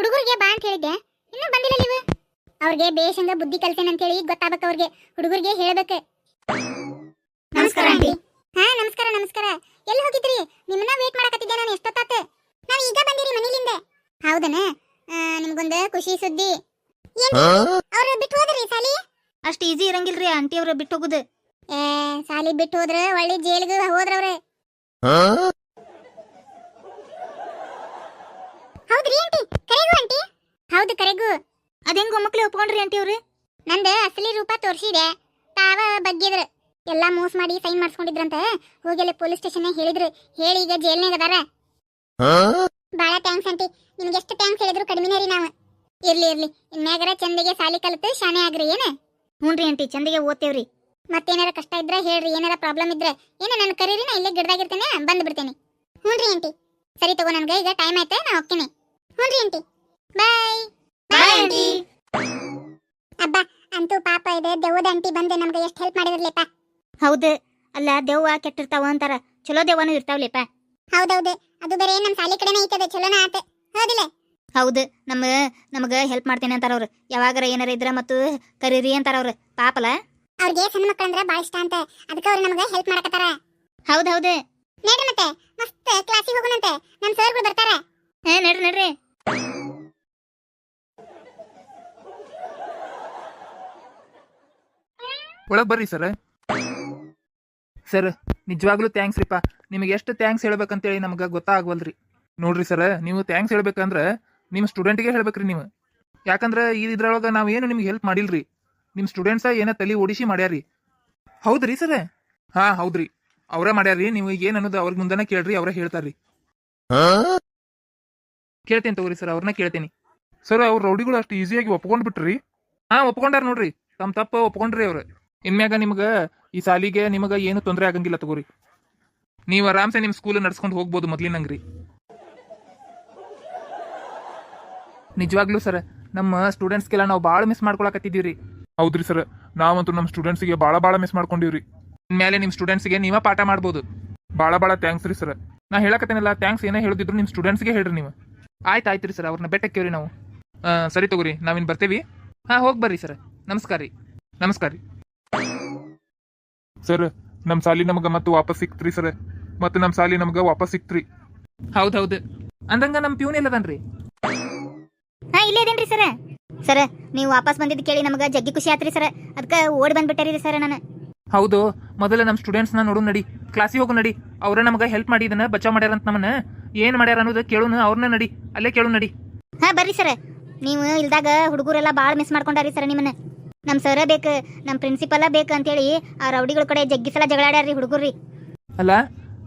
ಹುಡುಗರಿಗೆ ಬಾ ಅಂತ ಹೇಳಿದ್ದೆ. ಇನ್ನೂ ಬಂದಿಲ್ಲ ನೀವು? ಅವ್ರಿಗೆ ಬೇಷಂಗ ಬುದ್ಧಿ ಕಲ್ತೇನೆ ಅಂತ ಹೇಳಿ ಗೊತ್ತಾಗಬೇಕು ಅವ್ರಿಗೆ. ಹುಡುಗರಿಗೆ ಹೇಳಬೇಕು. ನಮಸ್ಕಾರ ಆಂಟಿ. ಹಾ ನಮಸ್ಕಾರ ನಮಸ್ಕಾರ. ಎಲ್ಲಿ ಹೋಗಿದ್ರಿ? ನಿಮ್ಮನ್ನ ವೇಟ್ ಮಾಡಕತ್ತಿದ್ದೆ ನಾನು ಎಷ್ಟೊತ್ತಾತೆ ನಾವು ಈಗ ಬಂದಿರಿ ಮನೆಯಿಂದ ಹೌದನ? ಆ, ನಿಮ್ಗೊಂದು ಖುಷಿ ಸುದ್ದಿ. ಅವ್ರು ಬಿಟ್ಟು ಹೋದ್ರಿ ಸಾಲಿ? ಅಷ್ಟು ಈಜಿ ಇರಂಗಿಲ್ರಿ ಆಂಟಿ ಅವ್ರ ಬಿಟ್ಟು ಹೋಗುದು. ಏ ಸಾಲಿ ಬಿಟ್ಟು ಹೋದ್ರೆ ಒಳ್ಳೆ ಜೈಲ್ಗೆ ಹೋದ್ರವ್ರೆ ಹೌದ್ರಿ ಆಂಟಿ ಕರೆಗೂ ಆಂಟಿ ಕರೆಗೂ ಅದೇಂಗ್ ಒಮ್ಮಕ್ಲೆ ಒಪ್ಕೊಂಡ್ರಿ ಅಂತ ಅವ್ರು ನಂದ ಅಸಲಿ ರೂಪ ತೋರಿಸಿದೆ. ತಾವ ಬಗ್ಗಿದ್ರು. ಎಲ್ಲ ಮೋಸ ಮಾಡಿ ಸೈನ್ ಮಾಡ್ಸ್ಕೊಂಡಿದ್ರಂತ ಹೋಗಿ ಅಲ್ಲಿ ಪೊಲೀಸ್ ಸ್ಟೇಷನ್ ಹೇಳಿದ್ರು. ಹೇಳಿ ಈಗ ಜೈಲ್ನಾಗ ಅದಾರ. ಬಾಳ ಥ್ಯಾಂಕ್ಸ್ ಆಂಟಿ ನಿಮ್ಗೆ ಎಷ್ಟು ಥ್ಯಾಂಕ್ಸ್ ಹೇಳಿದ್ರು ಕಡಿಮೆನೇ ರೀ ನಾವು. ಇರ್ಲಿ ಇರ್ಲಿ. ಇನ್ಮ್ಯಾಗರ ಚಂದಿಗೆ ಸಾಲಿ ಕಲಿತು ಶಾಣೆ ಆಗ್ರಿ ಏನ? ಹ್ಞೂನ್ರಿ ಆಂಟಿ ಚಂದಿಗೆ ಓದ್ತೇವ್ರಿ. ಮತ್ತೇನಾರ ಕಷ್ಟ ಇದ್ರೆ ಹೇಳ್ರಿ ಏನಾರ ಪ್ರಾಬ್ಲಮ್ ಇದ್ರೆ. ಏನ ನನ್ನ ಕರೀರಿ ನಾ ಇಲ್ಲೇ ಗಿಡದಾಗಿರ್ತೇನೆ ಬಂದು ಬಿಡ್ತೇನೆ. ಹ್ಞೂನ್ರಿ ಆಂಟಿ ಸರಿ ತಗೋ ನನ್ಗೆ ಈಗ ಟೈಮ್ ಆಯ್ತೆ ನಾ ಹೋಗ್ತೀನಿ. ಹ್ಞೂನ್ರಿ ಆಂಟಿ ಬಾಯ್ Aunty. ಅಬ್ಬ ಅಂತೂ ಪಾಪ ಇದೆ. ದೆವ್ವದ ಆಂಟಿ ಬಂದೆ ನಮ್ಗೆ ಎಷ್ಟು ಹೆಲ್ಪ್ ಮಾಡಿದ್ರಲ್ಲಪ್ಪ ಹೌದು. ಅಲ್ಲ ದೆವ್ವ ಕೆಟ್ಟಿರ್ತಾವ ಅಂತಾರ. ಚಲೋ ದೆವ್ವನು ಇರ್ತಾವ್ಲಿಪ್ಪ ಹೌದೌದು. ಅದು ಬೇರೆ ನಮ್ಮ ಸಾಲಿ ಕಡೆನೇ ಐತದೆ ಚಲೋನ ಆತ. ಹೌದಿಲ್ಲ? ಹೌದು. ನಮ್ಮ ನಮಗೆ ಹೆಲ್ಪ್ ಮಾಡ್ತೇನೆ ಅಂತಾರ ಅವ್ರು. ಯಾವಾಗಾರ ಏನಾರ ಇದ್ರ ಮತ್ತು ಕರೀರಿ ಅಂತಾರ ಅವ್ರು. ಪಾಪಲ? ಅವ್ರಿಗೆ ಸಣ್ಣ ಮಕ್ಕಳಂದ್ರ ಬಾಳ ಇಷ್ಟ ಅಂತ. ಅದಕ್ಕೆ ಅವ್ರು ನಮಗೆ ಹೆಲ್ಪ್ ಮಾಡಕತ್ತಾರ. ಹೌದು ಹೌದು ನೋಡ್ರಿ ಮತ್ತೆ. ಮಸ್ತ್ ಕ್ಲಾಸಿಗೆ ಹೋಗೋಣಂತೆ. ನಮ್ಮ ಸರ್ಗಳು ಬರ್ತಾರ. ಹಾ ನಡ್ರಿ ನಡ್ರಿ. ಒಳಗೆ ಬರ್ರಿ ಸರ್. ಸರ್, ನಿಜವಾಗ್ಲೂ ಥ್ಯಾಂಕ್ಸ್ ರೀಪ್ಪ ನಿಮಗೆ ಎಷ್ಟು ಥ್ಯಾಂಕ್ಸ್ ಹೇಳ್ಬೇಕಂತೇಳಿ ನಮ್ಗೆ ಗೊತ್ತಾಗವಲ್ರಿ. ನೋಡ್ರಿ ಸರ್, ನೀವು ಥ್ಯಾಂಕ್ಸ್ ಹೇಳ್ಬೇಕಂದ್ರೆ ನಿಮ್ಮ ಸ್ಟೂಡೆಂಟ್ಗೆ ಹೇಳ್ಬೇಕ್ರಿ ನೀವು. ಯಾಕಂದ್ರೆ ಇದ್ರೊಳಗೆ ಏನು ನಿಮ್ಗೆ ಹೆಲ್ಪ್ ಮಾಡಿಲ್ರಿ. ನಿಮ್ಮ ಸ್ಟೂಡೆಂಟ್ಸ ಏನೋ ತಲೆ ಓಡಿಸಿ ಮಾಡ್ಯಾರಿ. ಹೌದ್ರಿ ಸರ್? ಹಾ, ಹೌದ್ರಿ. ಅವರೇ ಮಾಡ್ಯಾರಿ, ನೀವು ಏನು ಅನ್ನೋದು ಅವ್ರ ಮುಂದೆನೇ ಕೇಳ್ರಿ, ಅವರೇ ಹೇಳ್ತಾರ್ರಿ. ಕೇಳ್ತೇನೆ ತಗೋರಿ ಸರ್, ಅವ್ರನ್ನ ಕೇಳ್ತೇನೆ. ಸರ್, ಅವ್ರ ರೌಡಿಗಳು ಅಷ್ಟು ಈಸಿಯಾಗಿ ಒಪ್ಕೊಂಡ್ ಬಿಟ್ರಿ. ಹಾಂ, ಒಪ್ಕೊಂಡಾರ ನೋಡ್ರಿ. ತಮ್ಮ ತಪ್ಪ ಒಪ್ಕೊಂಡ್ರಿ ಅವ್ರು. ಇನ್ಮ್ಯಾಗ ನಿಮ್ಗೆ ಈ ಸಾಲಿಗೆ ನಿಮಗೆ ಏನು ತೊಂದರೆ ಆಗಂಗಿಲ್ಲ ತಗೋರಿ. ನೀವು ಆರಾಮ್ಸೆ ನಿಮ್ಮ ಸ್ಕೂಲ್ ನಡ್ಸ್ಕೊಂಡು ಹೋಗ್ಬೋದು ಮೊದ್ಲಿನಂಗ್ರಿ ನಿಜವಾಗ್ಲೂ ಸರ್ ನಮ್ಮ ಸ್ಟೂಡೆಂಟ್ಸ್ಗೆಲ್ಲ ನಾವು ಭಾಳ ಮಿಸ್ ಮಾಡ್ಕೊಳಕತ್ತಿದೀವಿ ಹೌದ್ರಿ ಸರ್ ನಾವಂತೂ ನಮ್ಮ ಸ್ಟೂಡೆಂಟ್ಸ್ಗೆ ಭಾಳ ಭಾಳ ಮಿಸ್ ಮಾಡ್ಕೊಂಡಿವ್ರಿ. ಇನ್ಮೇಲೆ ನಿಮ್ಮ ಸ್ಟೂಡೆಂಟ್ಸ್ಗೆ ನೀವ ಪಾಠ ಮಾಡ್ಬೋದು. ಭಾಳ ಭಾಳ ಥ್ಯಾಂಕ್ಸ್ ರೀ ಸರ್ ನಾ ಹೇಳಕತ್ತೇನಲ್ಲ ಥ್ಯಾಂಕ್ಸ್ ಏನೇ ಹೇಳಿದ್ರು ನಿಮ್ಮ ಸ್ಟೂಡೆಂಟ್ಸ್ಗೆ ಹೇಳ್ರಿ ನೀವು. ಆಯ್ತು ಆಯ್ತು ರೀ ಸರ್ ಅವ್ರನ್ನ ಬೆಟ್ಟಕ್ಕೇವ್ರಿ ನಾವು ಸರಿ ತಗೋರಿ ನಾವಿನ್ ಬರ್ತೀವಿ. ಹಾಂ ಹೋಗಿ ಬರ್ರಿ ಸರ್ ನಮಸ್ಕಾರ ರೀ ನಮಸ್ಕಾರ ರೀ ಸರ್ ನಮ್ಮ ಸಾಲಿ ನಮಗ ಮತ್ತೆ ವಾಪಸ್ ಸಿಕ್ತ್ರಿ ಸರ್. ಮತ್ತೆ ನಮ್ಮ ಸಾಲಿ ನಮಗ ವಾಪಸ್ ಸಿಕ್ತ್ರಿ. ಹೌದ್ ಹೌದು. ಅಂದಂಗ ನಮ್ಮ ಪ್ಯೂನ್ ಇಲ್ಲದನ್ರಿ? ಹಾ ಇಲ್ಲೇ ಇದೇನ್ರಿ ಸರ. ಸರ ನೀವು ವಾಪಸ್ ಬಂದಿದ್ದು ಕೇಳಿ ನಮಗೆ ಜಗ್ಗಿ ಖುಷಿ ಆತ್ರಿ ಸರ. ಅದಕ್ಕೆ ಓಡಿ ಬಂದ್ಬಿಟ್ಟಾರಿ ಸರ್ ನಾನು. ಹೌದು ಮೊದಲ ನಮ್ಮ ಸ್ಟೂಡೆಂಟ್ಸ್ನ ನೋಡು ನಡಿ. ಕ್ಲಾಸಿಗೆ ಹೋಗು ನಡಿ. ಅವ್ರ ನಮಗ ಹೆಲ್ಪ್ ಮಾಡಿ ಇದನ್ನ ಬಚಾವ್ ಮಾಡ್ಯಾರ ಅಂತ ನಮ್ಮನ್ನ. ಏನ್ ಮಾಡ್ಯಾರ ಅನ್ನೋದು ಕೇಳೋಣ ಅವ್ರನ್ನ ನಡಿ. ಅಲ್ಲೇ ಕೇಳು ನಡಿ. ಹಾ ಬರ್ರಿ ಸರ. ನೀವು ಇಲ್ದಾಗ ಹುಡುಗರೆಲ್ಲ ಬಾಳ್ ಮಿಸ್ ಮಾಡ್ಕೊಂಡಾರಿ ಸರ್ ನಿಮ್ಮನ್ನ. ನಮ್ಮ ಸರ ಬೇಕು ನಮ್ಮ ಪ್ರಿನ್ಸಿಪಲ ಬೇಕು ಅಂತೇಳಿ ಆ ರೌಡಿಗಳ ಕಡೆ ಜಗ್ಗಿ ಸಲ ಜಗಳಾಡ್ಯಾರ್ರಿ ಹುಡುಗರ್ರಿ. ಅಲ್ಲ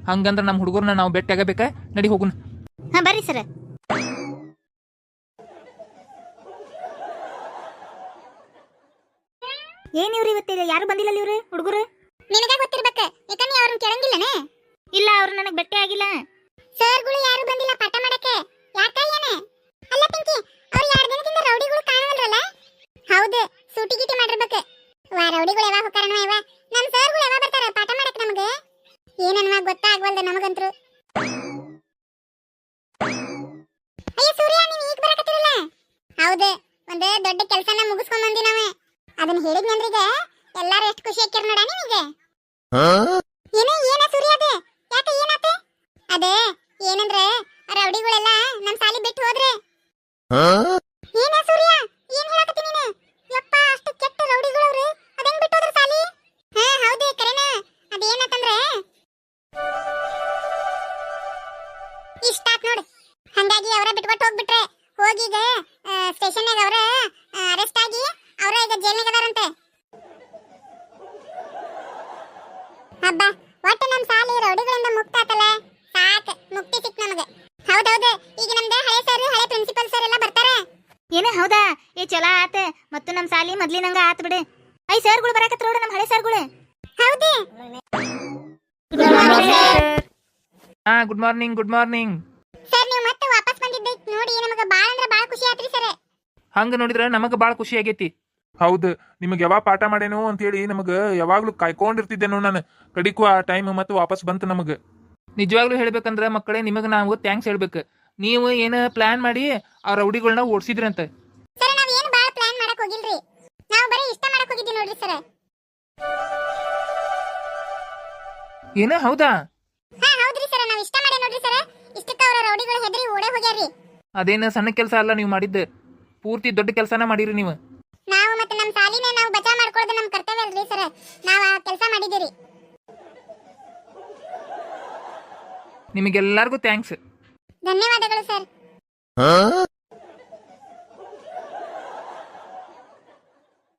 ಹಂಗಂದ್ರ ನಮ್ಮ ಹುಡುಗರ್ನ ನಾವು ಭೇಟಿ ಆಗಬೇಕಾ? ನಡಿ ಹೋಗುನ. ಹಾ ಬರ್ರಿ ಸರ ಏನ್ ಇವ್ರಿ ಇವತ್ತಿಲ್ಲ ಯಾರು ಬಂದಿಲ್ಲ ಇವ್ರು ಹುಡುಗರು? ನಿನಗೆ ಗೊತ್ತಿರ್ಬೇಕ ಯಾಕಂದ್ರೆ ಅವ್ರನ್ನ ಕೇಳಂಗಿಲ್ಲನೆ? ಇಲ್ಲ ಅವ್ರು ನನಗೆ ಭೇಟಿ ಆಗಿಲ್ಲ. ಸರ್ಗಳು ಯಾರು ಬಂದಿಲ್ಲ ಪಾಠ ಮಾಡಕ್ಕೆ? ಏನನ್ವ ಗೊತ್ತಾಗ್ವಲ್ದ ನಮಗಂತ್ರು? ಅಯ್ಯ ಸೂರ್ಯ ನೀನ್ ಈಗ ಬರಕತ್ತಿರಲ್ಲ? ಹೌದು, ಒಂದು ದೊಡ್ಡ ಕೆಲಸನ ಮುಗಿಸ್ಕೊಂಡ್ ಬಂದಿ ನಾವೇ ಅದನ್ನ ಹೇಳಿದ್ನಂದ್ರೀಗ ಎಲ್ಲಾರು ಎಷ್ಟು ಖುಷಿ ಆಕ್ಯಾರ ನೋಡ ನಿಮಗೆ. ಏನೇ, ಏನ ಸೂರ್ಯ ಅದೇ? ಯಾಕೆ ಏನಾತ? ಅದೇ, ಏನಂದ್ರೆ ರೌಡಿಗಳೆಲ್ಲ ನಮ್ ಸಾಲಿ ಬಿಟ್ಟು ಹೋದ್ರೆ ಇಷ್ಟ ಆತ್ ನೋಡಿ. ಹಂಗಾಗಿ ಅವರ ಬಿಟ್ಬಿಟ್ಟು ಹೋಗ್ಬಿಟ್ರೆ. ಹೋಗೀಗ ಸ್ಟೇಷನ್ನಾಗ ಅವರ ಅರೆಸ್ಟ್ ಆಗಿ ಅವರ ಈಗ ಜೈಲ್ನಾಗ ಅದಾರಂತೆ. ಹಬ್ಬ ಒಟ್ಟು ನಮ್ ಸಾಲಿ ರೌಡಿಗಳಿಂದ ಮುಕ್ತ ಆತಲ್ಲ ಸಾಕ್ ಮುಕ್ತಿ ಸಿಕ್ ನಮಗೆ. ಹೌದೌದು ಈಗ ನಮ್ದು ಹಳೆ ಸರ್ ಹಳೆ ಪ್ರಿನ್ಸಿಪಲ್ ಸರ್ ಎಲ್ಲ ಬರ್ತಾರೆ. ಏನೇ ಹೌದಾ? ಏ ಚಲೋ ಆತ. ಮತ್ತು ನಮ್ಮ ಸಾಲಿ ಮೊದ್ಲಿನಂಗ ಆತ್ ಬಿಡು. ಐ ಸರ್ಗಳು ಬರಾಕತ್ರ ನೋಡು ನಮ್ಮ ಹಳೆ ಸರ್ಗಳು ಹೌದು. ಹಾ good morning good morning sir ನೀವು ಮತ್ತೆ ವಾಪಸ್ ಬಂದಿದ್ದೆ. ನೋಡಿ ನಮಗೆ ಬಾಳ ಅಂದ್ರೆ ಬಾಳ ಖುಷಿ ಆತ್ರಿ ಸರ್ ಹಂಗ ನೋಡಿದ್ರೆ ನಮಗೆ ಬಾಳ ಖುಷಿ ಆಗೈತಿ. ಹೌದು ನಿಮಗೆ ಯಾವಾಗ ಪಾಠ ಮಾಡೇನೋ ಅಂತ ಹೇಳಿ ನಮಗೆ ಯಾವಾಗ್ಲೂ ಕಾಯ್ಕೊಂಡಿರ್ತಿದ್ದೇನೋ ನಾನು. ಕಡಿಕು ಆ ಟೈಮ್ ಮತ್ತೆ ವಾಪಸ್ ಬಂತು ನಮಗೆ. ನಿಜವಾಗ್ಲೂ ಹೇಳ್ಬೇಕಂದ್ರೆ ಮಕ್ಕಳೇ ನಿಮಗೆ ನಾವು ಥ್ಯಾಂಕ್ಸ್ ಹೇಳ್ಬೇಕು. ನೀವು ಏನು ಪ್ಲಾನ್ ಮಾಡಿ ಆ ರೌಡಿಗಳನ್ನ ಓಡಿಸಿದ್ರಂತ. ಸರ್ ನಾವ್ ಏನು ಬಾಳ ಪ್ಲಾನ್ ಮಾಡಕ್ ಹೋಗಿಲ್ರಿ? ನಾವು ಬರೀ ಇಷ್ಟ ಮಾಡಕ್ ಹೋಗಿದ್ವಿ ನೋಡ್ರಿ ಸರ್ ಏನ ಹೌದಾ? ರೌಡಿಗಳು ಹೆದರಿ ಓಡೇ ಹೋಗ್ಯಾರ್ರಿ. ಅದೇನ ಸಣ್ಣ ಕೆಲಸ ಅಲ್ಲ ನೀವು ಮಾಡಿದ್ದು? ಪೂರ್ತಿ ದೊಡ್ಡ ಕೆಲಸನ ಮಾಡಿರಿ ನೀವು. ನಾವು ಮತ್ತೆ ನಮ್ಮ ಸಾಲಿನ ನಾವು ಬಚಾ ಮಾಡ್ಕೊಳ್ಳೋದು ನಮ್ಮ ಕರ್ತವ್ಯ ಅಲ್ರಿ ಸರ್. ನಾವು ಆ ಕೆಲಸ ಮಾಡಿದ್ದೀರಿ. ನಿಮಗೆಲ್ಲರಿಗೂ ಥ್ಯಾಂಕ್ಸ್ ಧನ್ಯವಾದಗಳು ಸರ್.